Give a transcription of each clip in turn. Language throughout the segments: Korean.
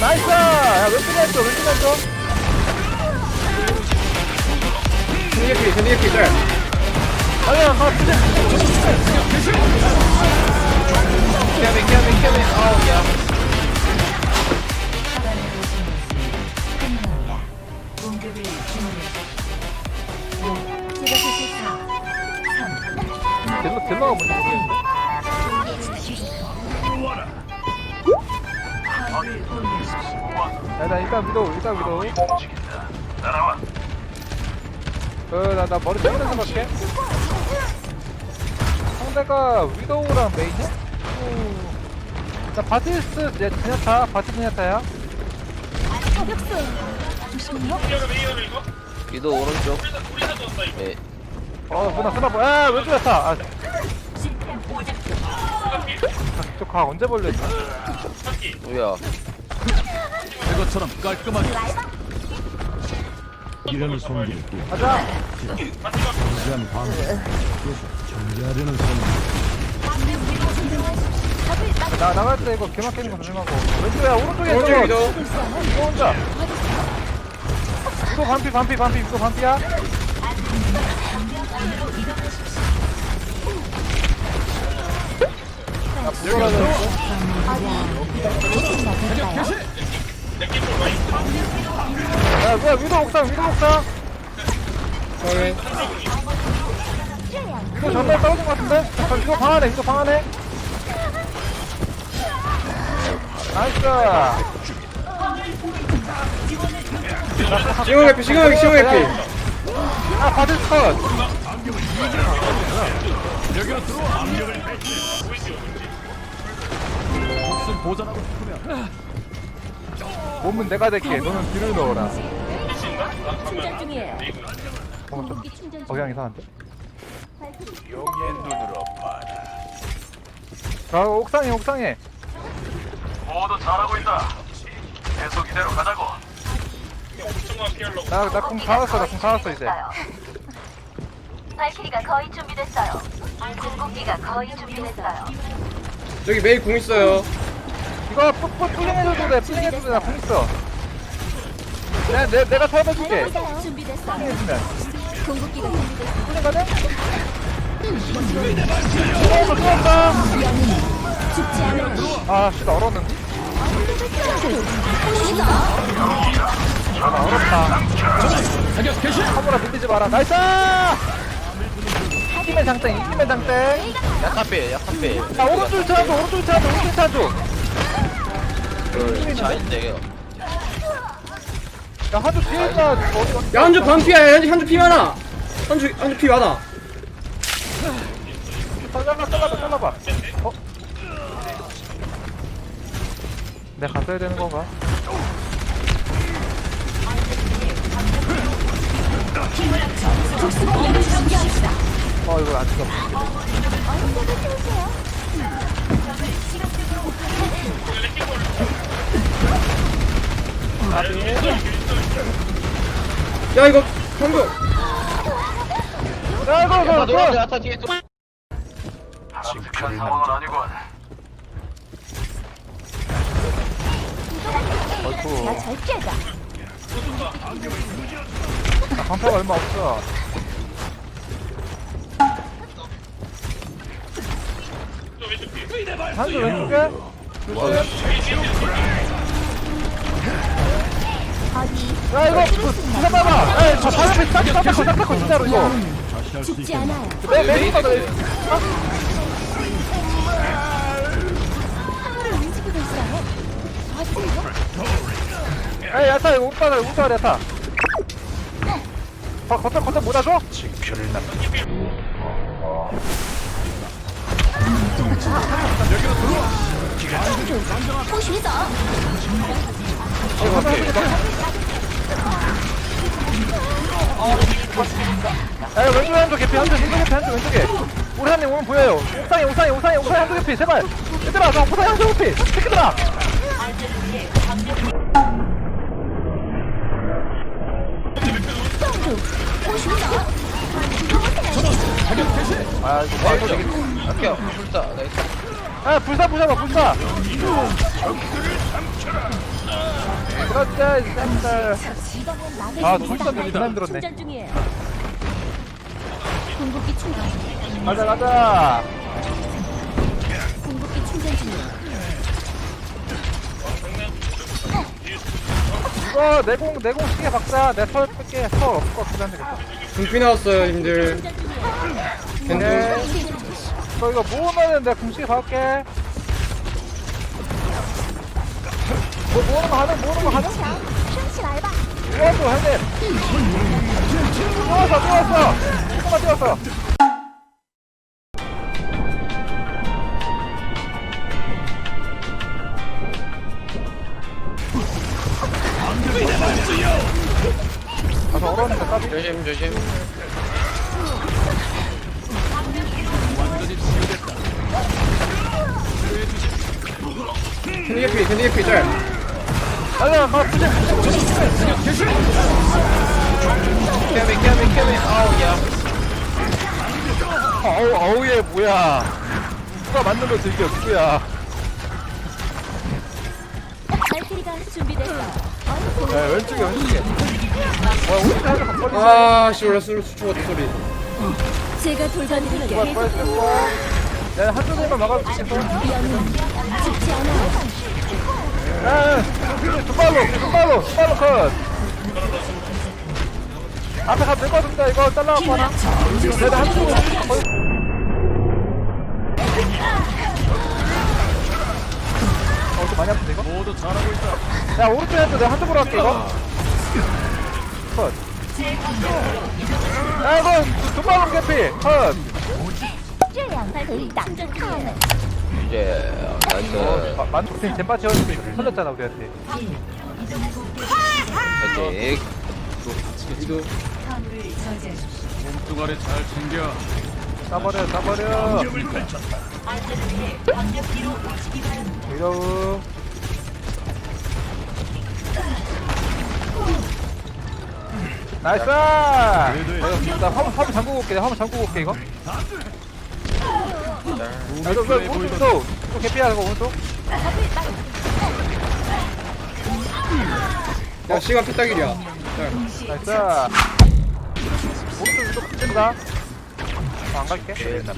나이스! 야, 왼쪽에 앉아, 왼쪽에 앉아. 전이기 전이기 짤 아니야, 가, push it. 케어미 케어미 케어미 아우 야 어, 나, 나 머리 때리면서 갈게. 상대가 위도우랑 메인이야? 오. 나 바티스, 얘 그냥 타. 바티 그냥 타야. 위도 오른쪽 네 어, 누나 쓰나봐. 야, 왼쪽에 타. 아. 저각 언제 벌렸지? 뭐야 그것처럼 깔끔하게 이라는 손길 가자. 무지한 방어 정리하려는 손나 나갈 때 이거 개막 깨는 거 조심하고. 왼쪽이야, 오른쪽에 오른쪽 이거 혼자. 이거 반피, 반피, 반피, 이거 반피야? 나 부서라져 있어. 야, 뭐야, 위도 옥상, 위도 옥상. 오케이 이거 전날 떨어진 것 같은데? 잠깐, 이거 방 안에, 이거 방 안에. 나이스. 시공 해피 시공 해피 시공 해피 아, 바드 컷. 목숨 보전하고 싶으면 몸은 내가 될게. 너는 뒤를 넣어라. 충전 중이에요. 어, 좀 억양 이 상한데? 아, 옥상에, 옥상에. 모두 잘하고 있다. 계속 이대로 가자고. 나, 나궁 사왔어, 나궁 사왔어, 이제. 발키리가 거의 준비됐어요. 궁극기가 거의 준비됐어요. 저기 메이 궁 있어요 이거 뿌, 뿌, 플링 해줘도 돼, 플링 해줘도 돼, 나궁 있어. 내가, 내, 내가 살려줄게. 준비됐어요. 플링 해주면. 공격기가 준비됐어요. 플링 가자. 어, 들어왔다. 죽지 않아요. 아, 씨, 나 얼었는데? 아, 나 얼었다. 카메라 밀리지 마라. 나이스! 이기면 장땡, 이기면 장땡. 약한 빼 약한 빼 자, 오른쪽 차줘, 오른쪽 차줘, 오른쪽 차줘. 자인데요 야, 뒤에 있다. 어디 갔어? 야 한주 반피야 한주 한주 피 많아 한주 한주 피 많아 잘라봐, 잘라봐, 잘라봐. 어? 내가 갔어야 되는 건가? 어, 이거 안 찍어. 야 이거 한주 야, 이거, 이거, 이거. 야타 뒤에 또 아직한 상황은 아니군. 어이쿠. 잘 깨자. 나 방패가 얼마 없어. 한쪽 왼쪽에? 야 이거 기사 봐봐. 에저 바람에 딱 닦고 딱 닦고 진짜로 이거. 죽지 않아요. 내 메인 받아. 하늘을 움직이고 있어요. 에 야타 이거 오빠가 오빠 야타. 거 겉에 겉에 못 와줘? 보시죠. 이거 겉에 야 왼쪽에 한쪽 개피 한쪽 왼쪽 개피 한쪽 왼쪽에. 우리 한님 오면 보여요. 옥상에 옥상에 옥상에 옥상에 한쪽 개피 제발. 얘들아 저 옥상에 한쪽 개피. 새끼들아. 아 이거 아 이거 저기 할게요. 불사 나이스. 아 불사 불사봐 불사 그렇지 이 쌤들 아 있다. 존나 힘들었네 충전 중이에요. 궁극기 충전. 가자 가자 궁극기 충전 중이에요. 이거 내공 내공 시계 박자 내가 털 뺄게 털 없을 것 같은데 안 되겠다 분피 나왔어요 충전 중이에요. 겐두 오케이 너 이거 모으면은 내가 궁시계 박을게 뭐 모으는 거 하는 모으는 거 션실 알바. 모았어 형님 모았어 모았어 조금만 뛰었어 가서 얼었는데 까비 조심 조심 짤 아니야 가 푸시 캐비 캐비 캐비 아우 야 어우 어우 얘 뭐야 누가 만든 거 즐겨 누구야. 야 왼쪽에 왼쪽에 와 오른쪽 한대 바꿔주세요 아씨 원래 술 죽었다 소리 제가 돌봐드릴게요. 야 한쪽에만 막아도 되겠어. 야 두 발로 두 발로 두 발로 컷 앞에 가면 될것 같은데 이거 잘라갖고 하나 내가 한쪽으로 거의 어, 좀 많이 아픈데 이거? 모두 잘하고 있다. 야 오른쪽에 한쪽 내가 한쪽으로 할게 이거 컷 야, 이거 두 발로 개피 컷 这样才可以打 이제 뭐, 나이스. 만족생 잼바 채워주고 털렸잖아 우리한테. 패틱 이도 몸뚱아리 잘 챙겨. 따버려 따버려. 이러음 나이스! 나 화물, 잠그고 올게, 화물 잠그고 올게, 이거. 야, 너, 너, 오른쪽, 또, 또 개피야, 이거, 오른쪽? 야 시간 피딱일이야 짤 나이스. 오른쪽, 또 끈다. 어, 안 갈게. 자,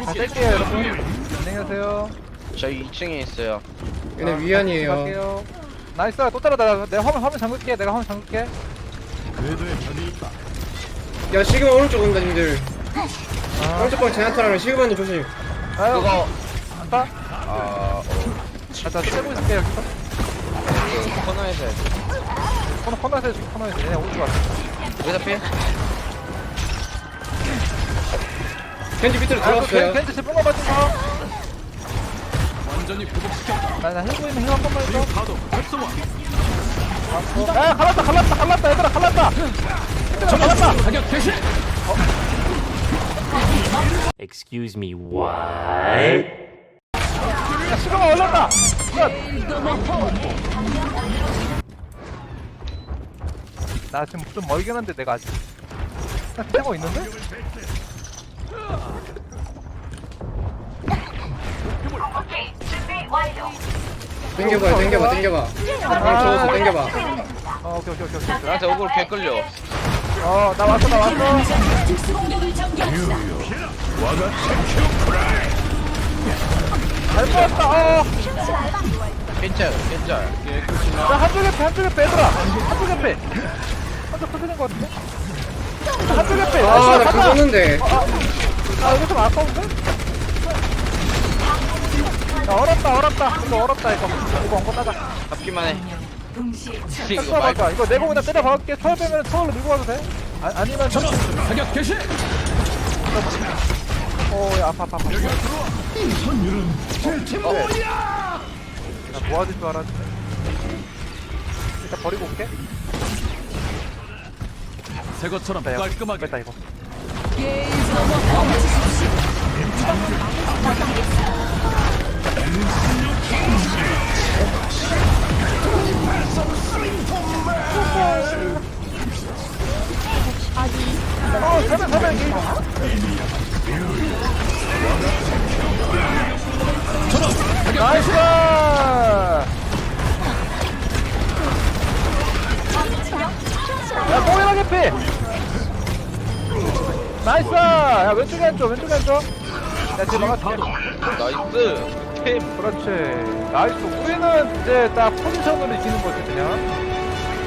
다 뗄게요, 여러분. 안녕하세요. 저희 2층에 있어요. 얘네 위안이에요 갈게요. 나이스, 또 따라다. 내가 화면, 화면 잠글게. 내가 화면 잠글게. 야 시그마 오른쪽 온다 님들 아, 오른쪽 방 제나타라면 시그마님 조심 아유, 그거 아빠? 아, 어, 자, 자, 떼고 있을게, 여기서. 그 코너에서 해야지. 코너, 코너에서 해줄게, 코너에서. 얘네 오른쪽 왔어. 여기다 피해? 켄지 밑으로 아, 그 들어갔어요 겐지 제품 거 맞지 마. 완전히 굴복시켰다. 나, 나 헬고 있는 힘한 번만 해줘. 파도 활성화. 야, 갈랐다, 갈랐다, 갈랐다, 얘들아, 갈랐다. 얘들아, 갈랐다. 사격 개시. Excuse me, what? 야, 시그마 올랐다. 끝. 나 지금 좀 멀긴 한데 내가 아직 태고 있는데? 오케이, 준비 완료. 땡겨봐요 땡겨봐 땡겨봐 방 줘서 땡겨봐 어, 오케이, 오케이, 오케이, 오케이. 나한테 오글 개 끌려. 어, 나 왔어, 나 왔어. 잘 뽑았다, 어. 괜찮아, 괜찮아. 야, 한쪽에 패, 한쪽에 패, 얘들아. 한쪽에 패. 한쪽 터지는 거 같은데? 한쪽에 패. 아나. 죽었는데 아, 좀 아까운데? 야, 얼었다, 얼었다. 이거 얼었다, 이거. 이거 엉거 따자. 잡기만 해. 이거 이거 말 봐봐. 이거 내고 그냥 때려 박을게. 처음 빼면 처음으로 밀고 가도 돼? 아, 아니면 저... 사격 개시. 오, 야, 아파, 아파, 아파. 나 모아질 줄 알았는데. 일단 버리고 올게. 새 것처럼 나 이거 깔끔하게. 뺐다, 이거. 어디 어 세면 세면 게임 나이스 야 뽀이라 개피 나이스 야 왼쪽에 한쪽 왼쪽에 한쪽 야 지금 막았어 나이스. 팀 그렇지. 나이스. 우리는 이제 딱 포지션으로 이기는 거지 그냥.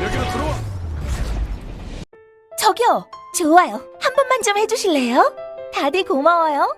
여기로 들어와. 저기요. 좋아요. 한 번만 좀 해주실래요? 다들 고마워요